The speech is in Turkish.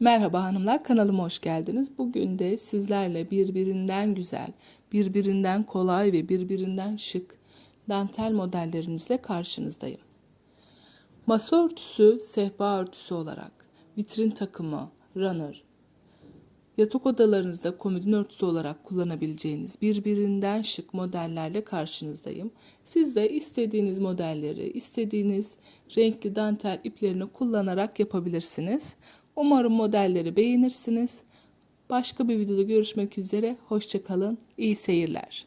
Merhaba hanımlar kanalıma hoş geldiniz. Bugün de sizlerle birbirinden güzel, birbirinden kolay ve birbirinden şık dantel modellerimizle karşınızdayım. Masa örtüsü, sehpa örtüsü olarak vitrin takımı, runner, yatak odalarınızda komodin örtüsü olarak kullanabileceğiniz birbirinden şık modellerle karşınızdayım. Siz de istediğiniz modelleri, istediğiniz renkli dantel iplerini kullanarak yapabilirsiniz. Umarım modelleri beğenirsiniz. Başka bir videoda görüşmek üzere. Hoşçakalın. İyi seyirler.